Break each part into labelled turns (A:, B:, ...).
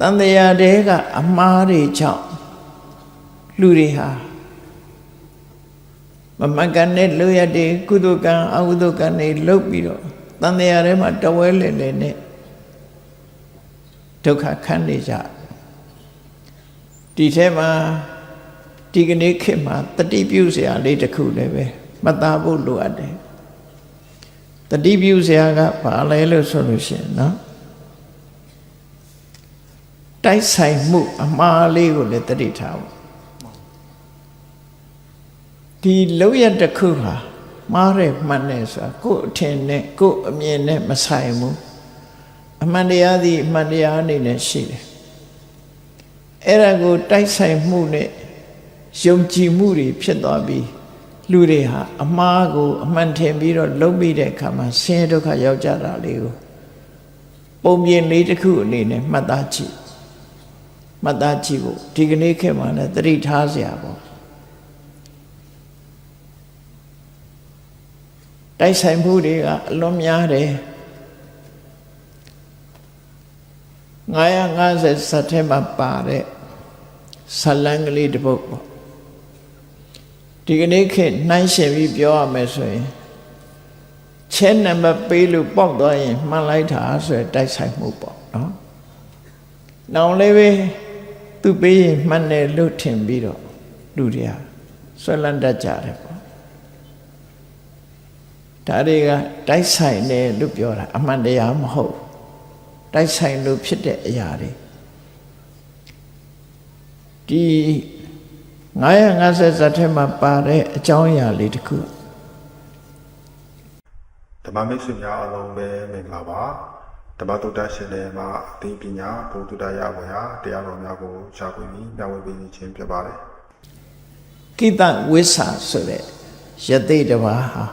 A: တန်တရားတဲကအမားတွေကြောင့်လူတွေဟာမမကန်နဲ့လိုရတဲ့ကုသကံအကုသကံတွေလှုပ်ပြီးတော့တန်တရားထဲမှာတဝဲလေလေနဲ့ဒုက္ခခံနေကြဒီထဲမှာဒီကနေ့ခေတ်မှာတတိပြုစရာလေးတစ်ခုလည်းပဲမသားဖို့လိုအပ်တယ်တတိပြုစရာကဘာလဲလို့ဆိုလို့ရှိရင်နော် တိုက်ဆိုင်မှုအမှားလေးကိုလည်းတတိထားဖို့ဒီလောက်ရတစ်ခုဟာမှားတယ်မှန်တယ်ဆိုတာကိုယ်အထင်နဲ့ကိုယ်အမြင်နဲ့မဆိုင်ဘူးအမှန်တရားသည်အမှန်တရားအနေနဲ့ရှိတယ်အဲ့ဒါကိုတိုက်ဆိုင်မှုနဲ့ယုံကြည်မှုတွေဖြစ်သွားပြီးလူတွေဟာအမှားကိုအမှန်ထင်ပြီးတော့လုံးပြီးတဲ့အခါမှာဆင်းရဲဒုက္ခရောက်ကြတာလေးကိုပုံပြင်လေးတစ်ခုအနေနဲ့မှတ်သားကြည့် မှတ်သားကြည့်ဖို့ဒီကနေ့ခေတ်မှာလည်းသတိထားစရာပေါ့တိုက်ဆိုင်မှုတွေကအလွန်များတယ်950စက်ထဲမှာပါတဲ့ဇလံကလေးတစ်ပုဒ်ပေါ့ဒီကနေ့ခေတ်နှိုင်းရှင်ပြီးပြောရမယ်ဆိုရင်ချဲနံပါတ်ပေးလို့ပေါက်သွားရင်မှန်လိုက်တာဆိုရယ်တိုက်ဆိုင်မှုပေါ့နော်။နောင်လေးပဲ သူပေးရင်မှန်တယ်လို့ထင်ပြီးတော့လူတွေကဆွဲလန်းတတ်ကြတယ်ပေါ့။ဒါတွေကတိုက်ဆိုင်တယ်လို့ပြောတာအမှန်တရားမဟုတ်တိုက်ဆိုင်လို့ဖြစ်တဲ့အရာတွေဒီ950ဇတ်ထဲမှာပါတဲ့အကြောင်းအရာလေးတစ်ခု
B: ဓမ္မမိတ်ဆွေများအားလုံးပဲမင်္ဂလာပါ ဓမ္မတုဒ္ဒရှင်တွေမှာအသိပညာဘုဒ္ဓတရားရပါရာတရားတော်များကိုရှားပွေပြီးမျှဝေပေးခြင်းဖြစ်ပါတယ်
A: ကိတဝိဆာဆိုတဲ့ယသိတပါးဟာ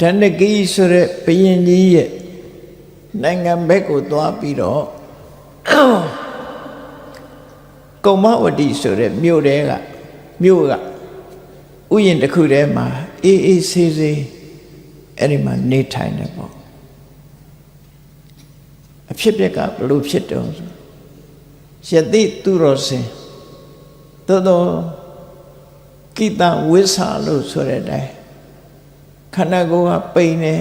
A: ဒဏ္ဍကိဆိုတဲ့ဘယင်ကြီးရဲ့နိုင်ငံဘက်ကိုသွားပြီးတော့ကုမ္မဝတီဆိုတဲ့မြို့တဲကမြို့ကဥယျာဉ်တစ်ခုထဲမှာအေးအေးဆေးဆေးအဲ့ဒီမှာနေထိုင်တယ်ပေါ့ အဖြစ်ပြက်ကဘလို့ဖြစ်တုံးဆိုယသိသူတော်စင်သို့တော့ကိတဝိဆာလို့ဆိုတဲ့အတိုင်းခန္ဓာကိုယ်ကပိန်နေ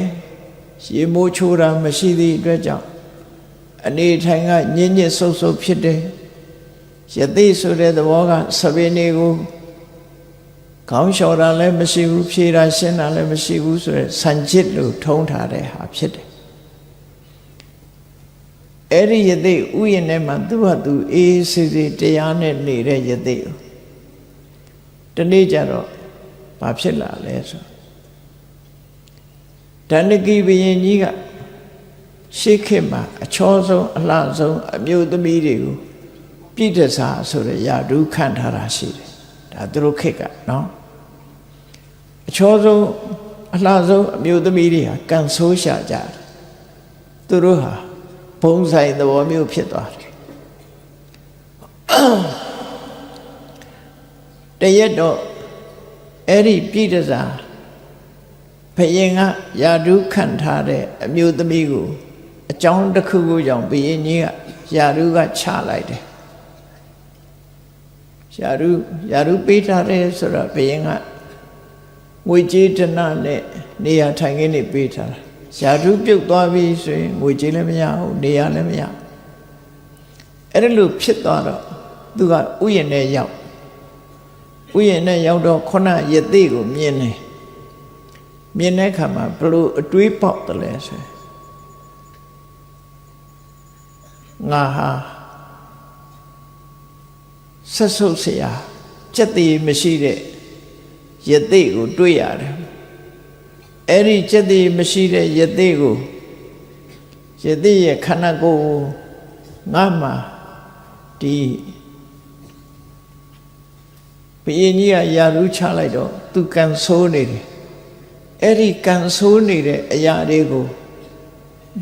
A: ရေမိုးချိုးတာမရှိသည့်အတွက်ကြောင့်အနေထိုင်ကညင်ညစ်ဆုပ်ဆုပ်ဖြစ်တယ်ယသိဆိုတဲ့သဘောကသဗေနေကိုခေါင်းလျှော်တာလည်းမရှိဘူးဖြေတာရှင်းတာလည်းမရှိဘူးဆိုရယ်ဆန်ချစ်လို့ထုံးထားတဲ့ဟာဖြစ်တယ် အဲ့ဒီယသိဥယျာဉ်ထဲမှာသူ့ဟာသူအေးစေးစေးတရားနဲ့နေတဲ့ယသိကိုတနေ့ကျတော့ဘာဖြစ်လာလဲဆိုဒဏ္ဍကိဘယင်ကြီးကရှေးခေတ်မှာအချောဆုံးအလှဆုံးအမျိုးသမီးတွေကိုပြိတ္တစာဆိုတဲ့ယာဒုခန့်ထားတာရှိတယ်ဒါသူတို့ခေတ်ကနော်အချောဆုံးအလှဆုံးအမျိုးသမီးတွေဟာကန်ဆိုးရှာကြတယ်သူတို့ဟာ ဘုံဆိုင်သဘောမျိုးဖြစ်သွားတယ်တရက်တော့အဲ့ဒီပြိတ္တစာဘယင်ကယာဒုခန့်ထားတဲ့အမျိုးသမီးကိုအကြောင်းတစ်ခုခုကြောင့်ဘယင်ကြီးကယာဒုကချလိုက်တယ်ယာဒုယာဒုပေးထားတယ်ဆိုတော့ဘယင်ကငွေကြေးဒနာနဲ့နေရာထိုင်ခင်းနေပေးထားတာ ယာဒုပြုတ်သွားပြီဆိုရင်ငွေကြေးလည်းမရဘူးနေရာလည်းမရအဲ့ဒါလို့ဖြစ်သွားတော့သူကဥယျာဉ်ထဲရောက်ဥယျာဉ်ထဲရောက်တော့ခုနယသိကိုမြင်တယ်မြင်တဲ့အခါမှာဘလို့အတွေးပေါက်တယ်လဲဆိုရင်ငါဟာဆက်ဆုပ်เสียစက်တည်မရှိတဲ့ယသိကို တွေးရတယ် အဲ့ဒီစက်တည်မရှိတဲ့ယသိကိုယသိရဲ့ခန္ဓာကိုယ်ကိုငါမှဒီဘုရင်ကြီးကယာရုချလိုက်တော့သူကန်ဆိုးနေတယ်အဲ့ဒီကန်ဆိုးနေတဲ့အရာတွေကို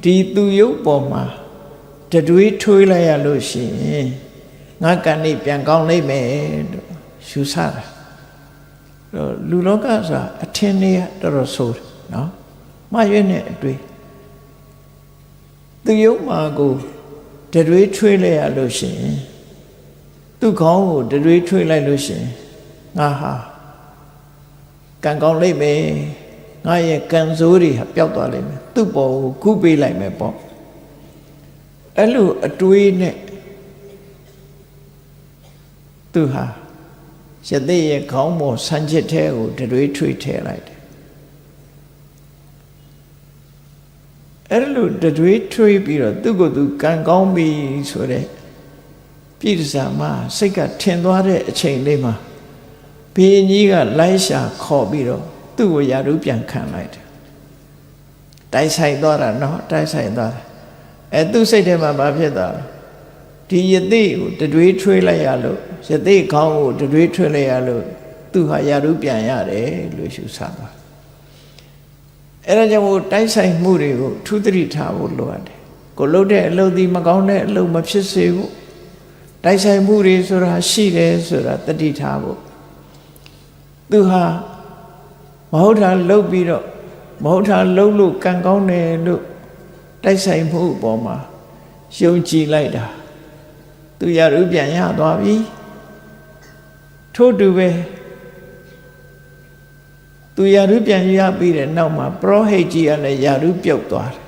A: ဒီသူရုပ်ပေါ်မှာတတွေးထွေးလိုက်ရလို့ရှိရင်ငါကန်နေပြန်ကောင်းလိမ့်မယ်လို့ယူဆတာတော့လူလောကဆိုတာအထင်တွေကတော်တော်ဆိုးတယ် နော်မှားရွေးနေအတွေ့သူရုပ်မှာကိုဒတတွေးထွေးလိုက်ရလို့ရှိရင်သူ့ခေါင်းကိုတတွေးထွေးလိုက်လို့ရှိရင်ငါဟာကံကောင်းလိမ့်မယ်ငါရဲ့ကံစိုးတွေဟာပျောက်သွားလိမ့်မယ်သူ့ပေါ်ကိုကုပေးလိုက်မယ်ပေါ့အဲ့လိုအတွေးနဲ့သူဟာရသေးရဲ့ခေါင်းပေါ်ဆန်းချစ်ထဲကိုတတွေးထွေးထဲလိုက်တယ် အဲ့လိုတတွေးထွေးပြီးတော့သူ့ကိုယ်သူကံကောင်းပြီဆိုတဲ့ပြည့်စုံမှာစိတ်ကထင်သွားတဲ့အချိန်လေးမှာဘီရင်ကြီးကလိုက်ရှာခေါ်ပြီးတော့သူ့ကိုယာရုပြန်ခံလိုက်တယ်တိုက်ဆိုင်သွားတာနော်တိုက်ဆိုင်သွားတယ်အဲသူ့စိတ်ထဲမှာဘာဖြစ်သွားလဲဒီယသိကိုတတွေးထွေးလိုက်ရလို့ယသိခေါင်းကိုတတွေးထွေးလိုက်ရလို့သူဟာယာရုပြန်ရတယ်လို့ရှုဆပါ အဲ့ဒါကြောင့်မို့တိုက်ဆိုင်မှုတွေကိုထူးသတိထားဖို့လိုအပ်တယ်ကိုလှုပ်တဲ့အလုပ်ဒီမကောင်းတဲ့အလုပ်မဖြစ်စေဘူးတိုက်ဆိုင်မှုတွေဆိုတာရှိတယ်ဆိုတာတတိထားဖို့သူဟာမဟုတ်တာလှုပ်ပြီးတော့မဟုတ်တာလှုပ်လို့ကံကောင်းတယ်လို့တိုက်ဆိုင်မှုအပေါ်မှာယုံကြည်လိုက်တာသူရရုပြန်ရသွားပြီထို့တူပဲ သူယာရုပြန်ရပြီးတဲ့နောက်မှာပရောဟိတ်ကြီးကလည်းယာရုပြုတ်သွားတယ်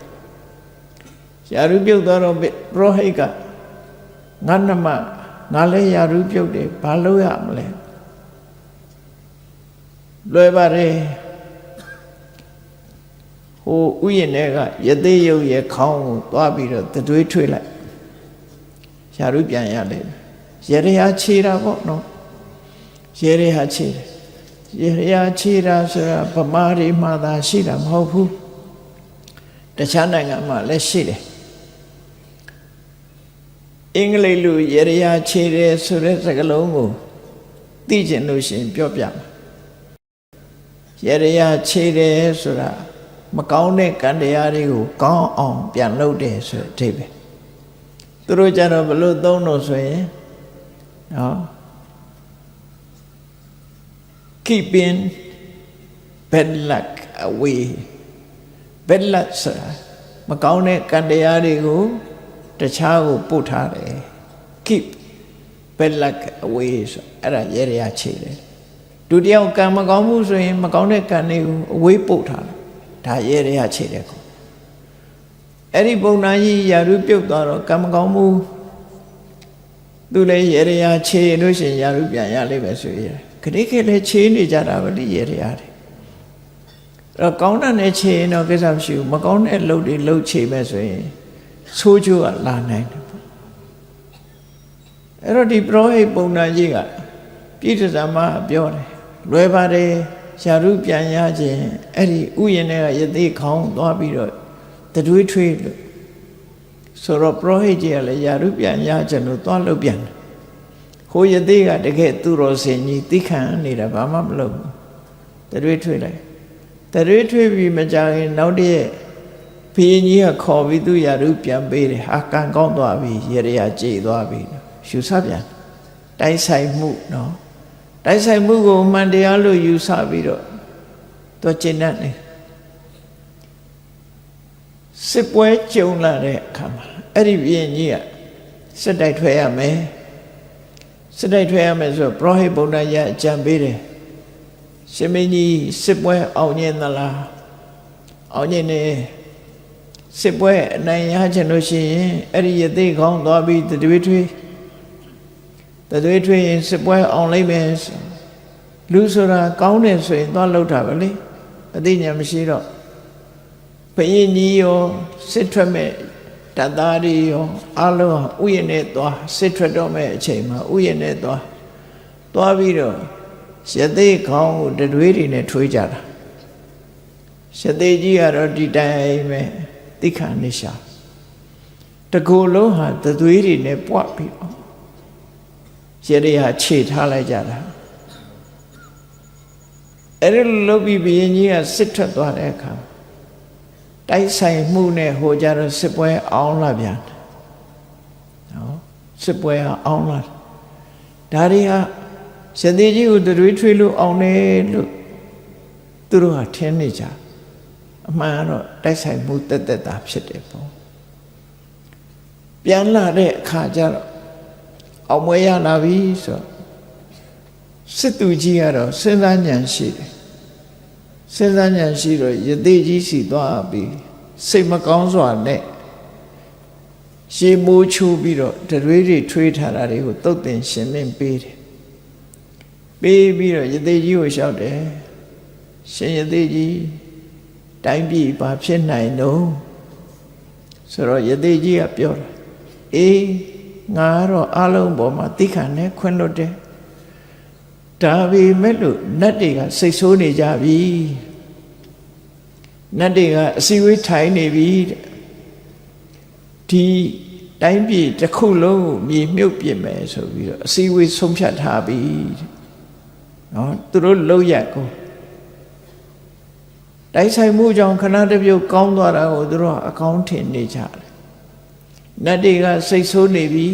A: ယာရုပြုတ်သွားတော့ပရောဟိတ်ကငါနှမငါလည်းယာရုပြုတ်တယ်ဘာလို့ရမလဲလွယ်ပါတယ်ဟိုဥယျာဉ်တွေကယသိယုတ်ရဲ့ခေါင်းကိုသွားပြီးတော့တတွေးထွေးလိုက်ယာရုပြန်ရတယ်ရေရဟာခြေတာပေါ့နော်ရေရဟာခြေတယ် ရေရာခြေတာဆိုတာဗမာတွေမှာသာရှိတာမဟုတ်ဘူးတခြားနိုင်ငံမှာလည်းရှိတယ်အင်္ဂလိပ်လိုရေရာခြေတယ်ဆိုတဲ့စကားလုံးကိုသိကျင်လို့ရှိရင်ပြောပြမှာရေရာခြေတယ်ဆိုတာမကောင်းတဲ့ကံတရားတွေကိုကောင်းအောင်ပြန်လုပ်တယ်ဆိုတဲ့အဓိပ္ပာယ်သူတို့ကြတော့ဘလို့သုံးလို့ဆိုရင်နော် keeping bad luck away bad luck ဆိုတာမကောင်းတဲ့ကံတရားတွေကိုတခြားကိုပို့ထားတယ် keep bad luck away ဆိုအဲ့ဒါရဲရခြေတယ်ဒုတိယကံမကောင်းမှုဆိုရင် မကောင်းတဲ့ကံတွေကိုအဝေးပို့ထားတယ်ဒါရဲရခြေတယ်ကောအဲ့ဒီပုံနာကြီးယာရုပြုတ်သွားတော့ကံမကောင်းမှုသူလည်းရဲရခြေလို့ရှိရင်ယာရုပြန်ရလိမ့်မယ်ဆိုရင် ခတိခေလည်းခြေနေကြတာပဲဒီရေတရားတွေအဲ့တော့ကောင်းတဲ့ခြေရင်တော့ကိစ္စမရှိဘူးမကောင်းတဲ့လှုပ်တွေလှုပ်ခြေမဲ့ဆိုရင်ဆိုးချိုးကလာနိုင်တယ်ပေါ့အဲ့တော့ဒီပရောဟိတ်ပုံနာကြီးကပြည့်စုံမှာပြောတယ်လွယ်ပါတယ်ရှာရုပြန်ရခြင်းအဲ့ဒီဥယျာဉ်တွေကယသိခေါင်းသွားပြီးတော့တတွေးထွေးလို့ဆိုတော့ပရောဟိတ်ကြီးကလည်းယာရုပြန်ရခြင်းလို့သွားလှုပ်ပြန်တယ် ဟိုယသိကတကယ်သူတော်စင်ကြီးသိခံနေတာဘာမှမလုပ်ဘူးတရွေးထွေးလိုက်တရွေးထွေးပြီးမကြရင်နောက်တည့်ဘီရင်ကြီးကခေါ်ပြီးသူရာရုပြန်ပေးတယ်ဟာကံကောင်းသွားပြီရေရကြည်သွားပြီရှုဆပြန်တိုက်ဆိုင်မှုနော်တိုက်ဆိုင်မှုကိုမှန်တရားလို့ယူဆပြီးတော့သူကျင့်တတ်နေစစ်ပွဲကြုံလာတဲ့အခါမှာအဲ့ဒီဘီရင်ကြီးကစစ်တိုက်ထွက်ရမယ် စစ်တိုက်ထွက်ရမယ်ဆိုတော့ပရောဟိတ်ဗုဒ္ဓရအကြံပေးတယ်ရှင်မင်းကြီးစစ်ပွဲအောင်ညင်သလားအောင်ညင်နေစစ်ပွဲအနိုင်ရချင်လို့ရှိရင်အဲ့ဒီယသိခေါင်းသွားပြီးတတွေးထွေးတတွေးထွေးရင်စစ်ပွဲအောင်လိုက်မယ်လူဆိုတာကောင်းတယ်ဆိုရင်သွားလှုပ်တာပဲလေအသိဉာဏ်မရှိတော့ဘယင်းကြီးရောစစ်ထွက်မဲ့ တတ်သားတွေရောအလုံးဥယျာဉ်နဲ့သွားစစ်ထွက်တော့မဲ့အချိန်မှာဥယျာဉ်နဲ့သွားသွားပြီးတော့ရသေးခေါင်းကိုတတွေးတွေနဲ့ထွေးကြတာရသေးကြီးကတော့ဒီတိုင်းပဲသိခဏနေရှာတကူလုံးဟာတသွေးတွေနဲ့ပွတ်ပြီးတော့ရရေဟာခြေထားလိုက်ကြတာအဲ့ဒီလိုပြီးဘီရင်ကြီးကစစ်ထွက်သွားတဲ့အခါ တိုက်ဆိုင်မှုနဲ့ဟိုကြတော့စစ်ပွဲအောင်လာပြန်နော်စစ်ပွဲအောင်လာဒါတွေဟာရသေးကြီးကိုတွေးထွေးလို့အောင်တယ်လို့သူတို့ဟာထင်နေကြအမှန်ကတော့တိုက်ဆိုင်မှုတက်တက်တာဖြစ်တယ်ပေါ့ပပြန်လာတဲ့အခါကျတော့အောင်မွေရလာပြီဆိုတော့စစ်သူကြီးကတော့စဉ်းစားဉာဏ်ရှိတယ် စဉ်းစားဉာဏ်ရှိတော့ယသိကြီးစီသွားပြီးစိတ်မကောင်းစွာနဲ့ရှေမိုးချိုးပြီးတော့တရွေးတွေထွေးထားတာတွေကိုတုတ်တင်ရှင်းလင်းပေးတယ်ပေးပြီးတော့ယသိကြီးကိုလျှောက်တယ်ရှင်ယသိကြီးတိုင်းပြည်ဘာဖြစ်နိုင်တော့ဆိုတော့ယသိကြီးကပြောတယ်အေးငါကတော့အလုံးပေါ်မှာသိခံနဲ့ခွင့်လွတ်တယ် ဒါပေမဲ့လို့နတ်တွေကစိတ်ဆိုးနေကြပြီနတ်တွေကအစီဝေးထိုင်နေပြီတဲ့ဒီတိုင်းပြည်တစ်ခုလုံးကိုမြေမြုပ်ပြစ်မယ်ဆိုပြီးတော့အစီဝေးဆုံးဖြတ်ထားပြီတဲ့နော်သူတို့လောက်ရက်ကိုတိုက်ဆိုင်မှုကြောင့်ခဏတစ်ပြုတ်ကောင်းသွားတာကိုသူတို့ကအကောင်းထင်နေကြတယ်နတ်တွေကစိတ်ဆိုးနေပြီ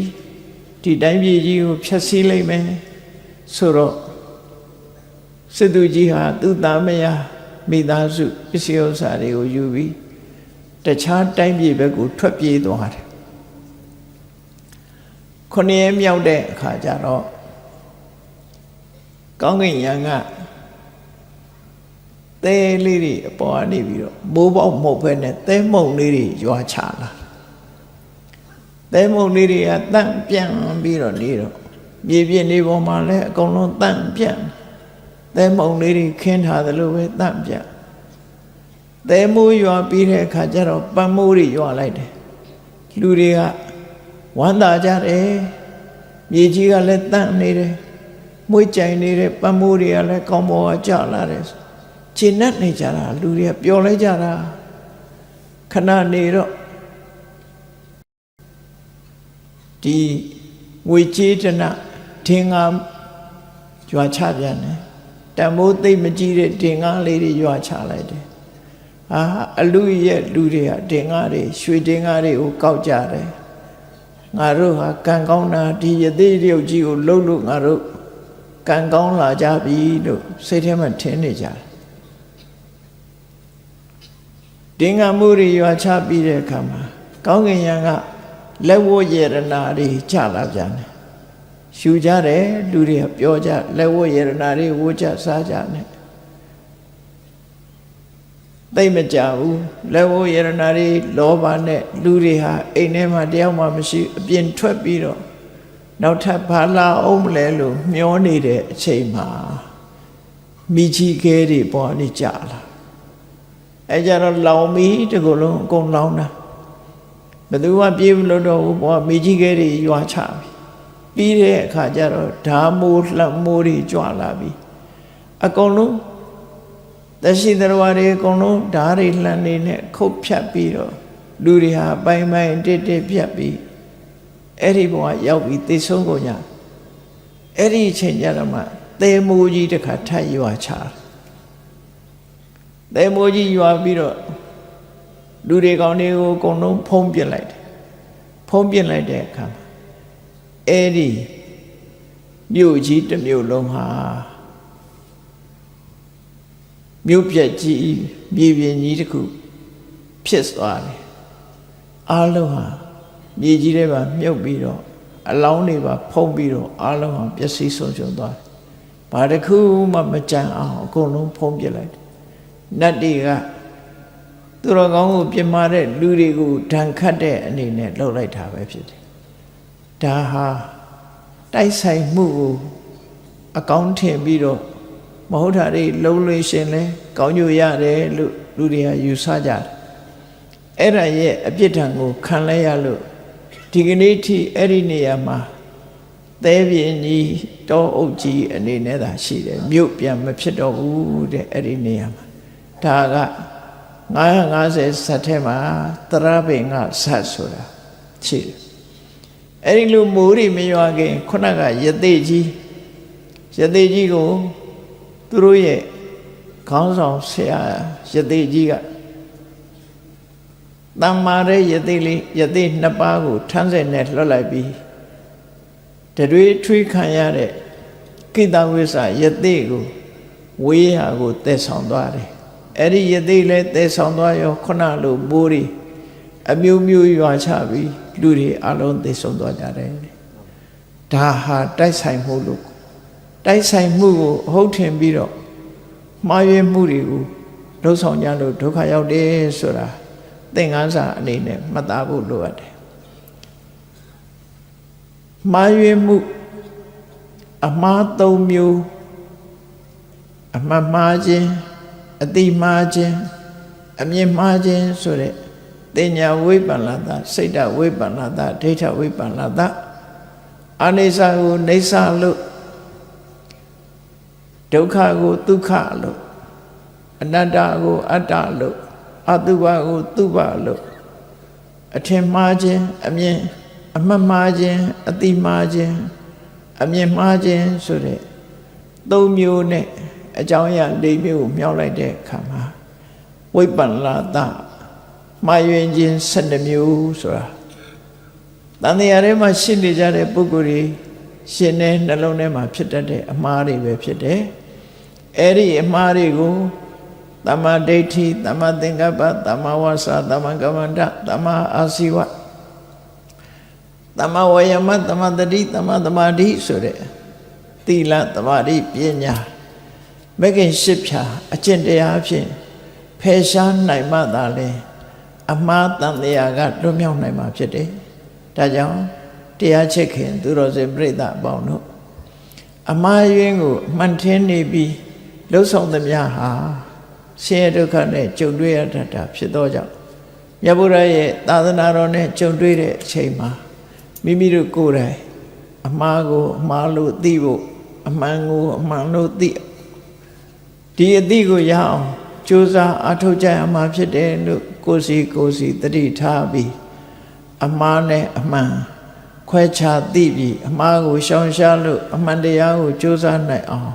A: ဒီတိုင်းပြည်ကြီးကိုဖျက်ဆီးလိုက်မယ်ဆိုတော့ စစ်သူကြီးဟာသူ့သားမယားမိသားစုပစ္စည်းဥစ္စာတွေကိုယူပြီးတခြားတိုင်းပြည်ဘက်ကိုထွက်ပြေးသွားတယ်ခုနှစ်ရက်မြောက်တဲ့အခါကျတော့ကောင်းကင်ယံကသဲလေးတွေအပေါ်ကနေပြီးတော့မိုးပေါက်မဟုတ်ဘဲနဲ့သဲမုံလေးတွေရွာချလာသဲမုံလေးတွေကတန့်ပြန်ပြီးတော့နေတော့မြေပြင်းနေပေါ်မှာလည်းအကုန်လုံးတန့်ပြန် သဲမုံလေးတွေခင်းထားသလိုပဲတန့်ပြန်သဲမိုးရွာပြီးတဲ့အခါကျတော့ပန်းမိုးတွေရွာလိုက်တယ်လူတွေကဝမ်းသာကြတယ်မြေကြီးကလည်းတန့်နေတယ်မွေးကြိုင်နေတဲ့ပန်းမိုးတွေကလည်းကောင်းပေါ်ကကျလာတယ်ခြေနဲ့နေကြတာလူတွေကပျော်လိုက်ကြတာခဏနေတော့ဒီငွေကြေးတနထင်ငါကြွာချပြန်တယ် တံမိုးသိမ့်မကြည့်တဲ့တင်ငါလေးတွေကြွာချလိုက်တယ်အာအလူရဲ့လူတွေကတင်ငါတွေရွှေတင်ငါတွေကိုကောက်ကြတယ်ငါတို့ဟာကံကောင်းတာဒီယသိရုပ်ကြီးကိုလှုပ်လို့ငါတို့ကံကောင်းလာကြပြီလို့စိတ်ထဲမှာထင်နေကြတယ်တင်ငါမှုတွေရွာချပြီးတဲ့အခါမှာကောင်းကင်ယံကလက်ဝတ်ရတနာတွေချလာပြန်တယ် ရှူကြတယ်လူတွေကပြောကြလက်ဝတ်ရတနာတွေဝတ်ကြစားကြတယ်သိမကြဘူးလက်ဝတ်ရတနာတွေလောဘနဲ့လူတွေဟာအိမ်ထဲမှာတယောက်မှမရှိအပြင်ထွက်ပြီးတော့နောက်ထပ်ဘာလာအောင်မလဲလို့မျောနေတဲ့အချိန်မှာမိချီခဲတွေပေါ်နေကြလာအဲကြတော့လောင်ပြီးတကူလုံးအကုန်လောင်တာဘယ်သူမှပြေးမလို့တော့ဘူးဘောမိကြီးခဲတွေရွာချပြီ ပြီးတဲ့အခါကျတော့ဓာမိုးလှမိုးတွေကြွလာပြီအကုန်လုံးတရှိသရဝါတွေအကုန်လုံးဓာတွေလှန်နေနဲ့ခုတ်ဖြတ်ပြီးတော့လူတွေဟာပိုင်းပိုင်းတစ်တစ်ပြတ်ပြီးအဲ့ဒီဘဝရောက်ပြီးသိဆုံးကုန်ကြအဲ့ဒီအချိန်ကျတော့မှသေမိုးကြီးတစ်ခါထပ်ရွာချသေမိုးကြီးရွာပြီးတော့လူတွေကောင်းတွေကိုအကုန်လုံးဖုံးပြစ်လိုက်တယ်ဖုံးပြစ်လိုက်တဲ့အခါမှာ အဲ့ဒီမြို့ကြီးတစ်မြို့လုံးဟာမြို့ပြက်ကြီးမြေပြင်ကြီးတစ်ခုဖြစ်သွားတယ်အားလုံးဟာမြေကြီးထဲမှာမြုပ်ပြီးတော့အလောင်းတွေပါဖုံးပြီးတော့အားလုံးဟာပျက်စီးဆုံးရှုံးသွားတယ်ဘာတစ်ခုမှမကြံအောင်အကုန်လုံးဖုံးပြစ်လိုက်တယ်နတ်တွေကသူတော်ကောင်းကိုပြမာတဲ့လူတွေကိုဒဏ်ခတ်တဲ့အနေနဲ့လှုပ်လိုက်တာပဲဖြစ်တယ်။ ဒါဟာတိုက်ဆိုင်မှုကိုအကောင်းထင်ပြီးတော့မဟုတ်တာတွေလုံးလို့ရှင်လဲကောင်းညိုရတယ်လို့လူတွေကယူဆကြတယ်။အဲ့ဒါရဲ့အပြစ်ဒဏ်ကိုခံလဲရလို့ဒီကနေ့ထိအဲ့ဒီနေရာမှာသဲပြင်းကြီးတောအုပ်ကြီးအနေနဲ့သာရှိတယ်မြို့ပြန်မဖြစ်တော့ဘူးတဲ့အဲ့ဒီနေရာမှာဒါက950ဇတ်ထဲမှာတရပင်ကဇတ်ဆိုတာရှိတယ် အဲ့ဒီလိုမိုးရီမရွာခင်ခုနကယသိကြီးယသိကြီးကိုသူတို့ရဲ့ခေါင်းဆောင်ဆရာယသိကြီးကတမ္မာရဲ့ယသိလေးယသိနှစ်ပါးကိုထမ်းစက်နဲ့လွှတ်လိုက်ပြီးတတွေထွေးခံရတဲ့ကိတဝိဆယသိကိုဝေးရာကိုတည်ဆောင်သွားတယ်အဲ့ဒီယသိလဲတည်ဆောင်သွားရောခုနလိုမိုးရီအမျိုးမျိုးရွာချပြီး လူတွေအလုံးသိဆုံးသွားကြတယ်ဒါဟာတိုက်ဆိုင်မှုလို့တိုက်ဆိုင်မှုကိုအဟုတ်ထင်ပြီးတော့မှားယွင်းမှုတွေကိုလှုပ်ဆောင်ကြလို့ဒုက္ခရောက်တယ်ဆိုတာသင်္ကန်းစာအနေနဲ့မှတ်သားဖို့လိုအပ်တယ်မှားယွင်းမှုအမှား၃မျိုးအမှတ်မှားခြင်းအတိမှားခြင်းအမြင်မှားခြင်းဆိုတဲ့ တင်ညာဝိပ္ပန္နတစိတ်တဝိပ္ပန္နတဒိဋ္ဌဝိပ္ပန္နတအနိစ္စကိုနေဆာလို့ဒုက္ခကိုဒုက္ခလို့အနတ္တကိုအတ္တလို့အတုပကိုတုပလို့အထင်မှားခြင်းအမြင်အမှတ်မှားခြင်းအတိမှားခြင်းအမြင်မှားခြင်းဆိုတဲ့သုံးမျိုးနဲ့အကြောင်းအရာ၄မျိုးကိုမြောက်လိုက်တဲ့အခါမှာဝိပ္ပန္နတ မှားယွင်းခြင်း၁၂မျိုးဆိုတာတန်တရားထဲမှာရှင်းနေကြတဲ့ပုဂ္ဂိုလ်တွေရှင်တဲ့နှလုံးထဲမှာဖြစ်တတ်တဲ့အမှားတွေပဲဖြစ်တယ်အဲ့ဒီအမှားတွေကိုတမ္မာဒိဋ္ဌိတမ္မာသင်္ကပ္ပတမ္မာဝါစာတမ္မာကမ္မန္တတမ္မာအာစီဝတမ္မာဝယမတမ္မာတတိတမ္မာသမာဓိဆိုတဲ့သီလသမာဓိပညာမဂ္ဂင်၈ဖြာအကျင့်တရားဖြင့်ဖယ်ရှားနိုင်မှသာလေ အမှားတန်တရားကလွတ်မြောက်နိုင်မှာဖြစ်တယ်။ဒါကြောင့်တရားချစ်ခင်သူတော်စင်ပြိဿအပေါင်းတို့အမှားယွင်းကိုမှန်ထင်းနေပြီးလှုပ်ဆောင်သမျှဟာဆင်းရဲဒုက္ခနဲ့ကြုံတွေ့ရတတ်တာဖြစ်သောကြောင့်မြတ်ဗုဒ္ဓရဲ့သာသနာတော်နဲ့ကြုံတွေ့တဲ့အချိန်မှာမိမိတို့ကိုယ်တိုင်အမှားကိုအမှားလို့သိဖို့အမှန်ကိုအမှန်လို့သိဒီအသိကိုရအောင် ကြိုးစားအထောက်ကြရမှာဖြစ်တယ်လို့ကိုယ်စီကိုယ်စီတတိထားပြီးအမှားနဲ့အမှန်ခွဲခြားသိပြီးအမှားကိုရှောင်ရှားလို့အမှန်တရားကိုကြိုးစားနိုင်အောင်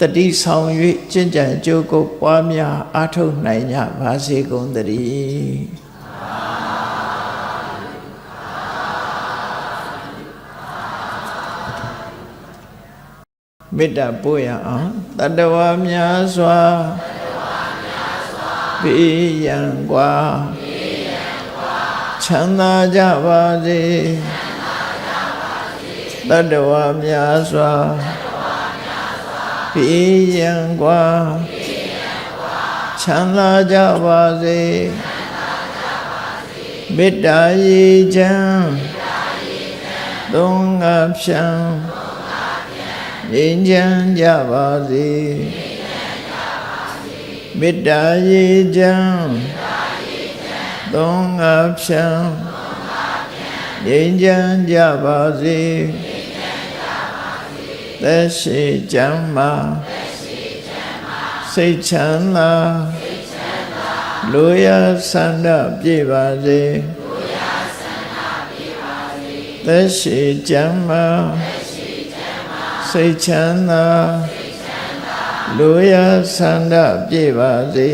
A: တတိဆောင်၍ကျင့်ကြံကြိုးကိုပွားများအားထုတ်နိုင်ကြပါစေကုန်သတည်းမေတ္တာပို့ရအောင်တတဝါများစွာ ဘေးရန်กว่าချမ်းသာကြပါစေတတဝါများစွာဘေးရန်กว่าချမ်းသာကြပါစေမေတ္တာရေချမ်းသုံးငါဖြံငြိမ်းချမ်းကြပါစေ မေတ္တာရေချမ်းသုံးငါဖြံငြိမ်းချမ်းကြပါစေသက်ရှိချမ်းမာစိတ်ချမ်းသာလူရဆန္ဒပြေပါစေသက်ရှိချမ်းမာစိတ်ချမ်းသာ လူရဆန္ဒပြေပါစေ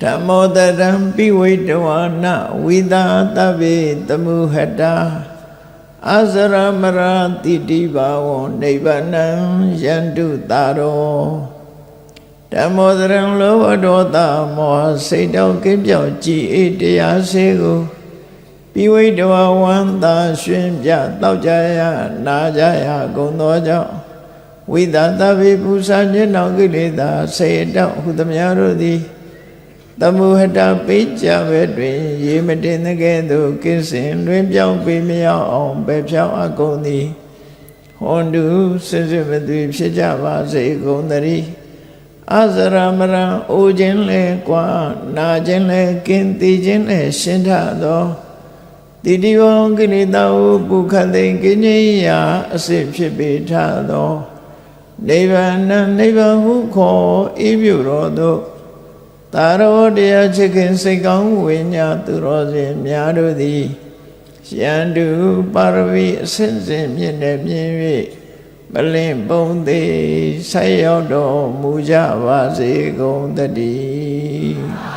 A: ဓမ္မောတရံပိဝိတဝါနဝိသာတဗ္ဗေတမုဟတာအစရမရာတိတိဘာဝံနိဗ္ဗာနံယန္တုတာရောဓမ္မောတရံလောဘဒေါသမောဟစိတ်တောကင်းပြောက်ကြည်အေးတရားစေကိုပိဝိတဝဝန္တာရှင်ပြတောက်ကြရနာကြရဂုံသောကြောင့် ဝိသတဗေပူဇာညနောကိလေသာစေတောဟုသမျှတို့သည်တမုဟတပိကြပဲတွင် ရေမတင်တဲ့ကဲ့သို့ကိစ္စင်လွင်ပြောင်းပေမရောက်အောင်ပဲဖြောင်းအကုန်သည်ဟွန်တုစစ်စစ်မသွေဖြစ်ကြပါစေကုန်သတည်းအစရမရံအိုခြင်းလဲကွာနာခြင်းလဲကင်းသိခြင်းလဲရှင်းထသောတိတိဝံကိလေသာဟုပုခတ်သိကိညိယအစစ်ဖြစ်ပေထသော နိဗ္ဗာန်နိဗ္ဗာန်ဟုခေါ်ဤပြုတော်သို့သာရောတရားချစ်ခင်စိတ်ကောင်းဝိညာသူတော်စင်များတို့သည်ရန်တုပါရမီအစဉ်စဉ်မြင့်တဲ့မြင်၍မလင့်ပုံသေးဆက်ရောက်တော်မူကြပါစေကုန်တည်း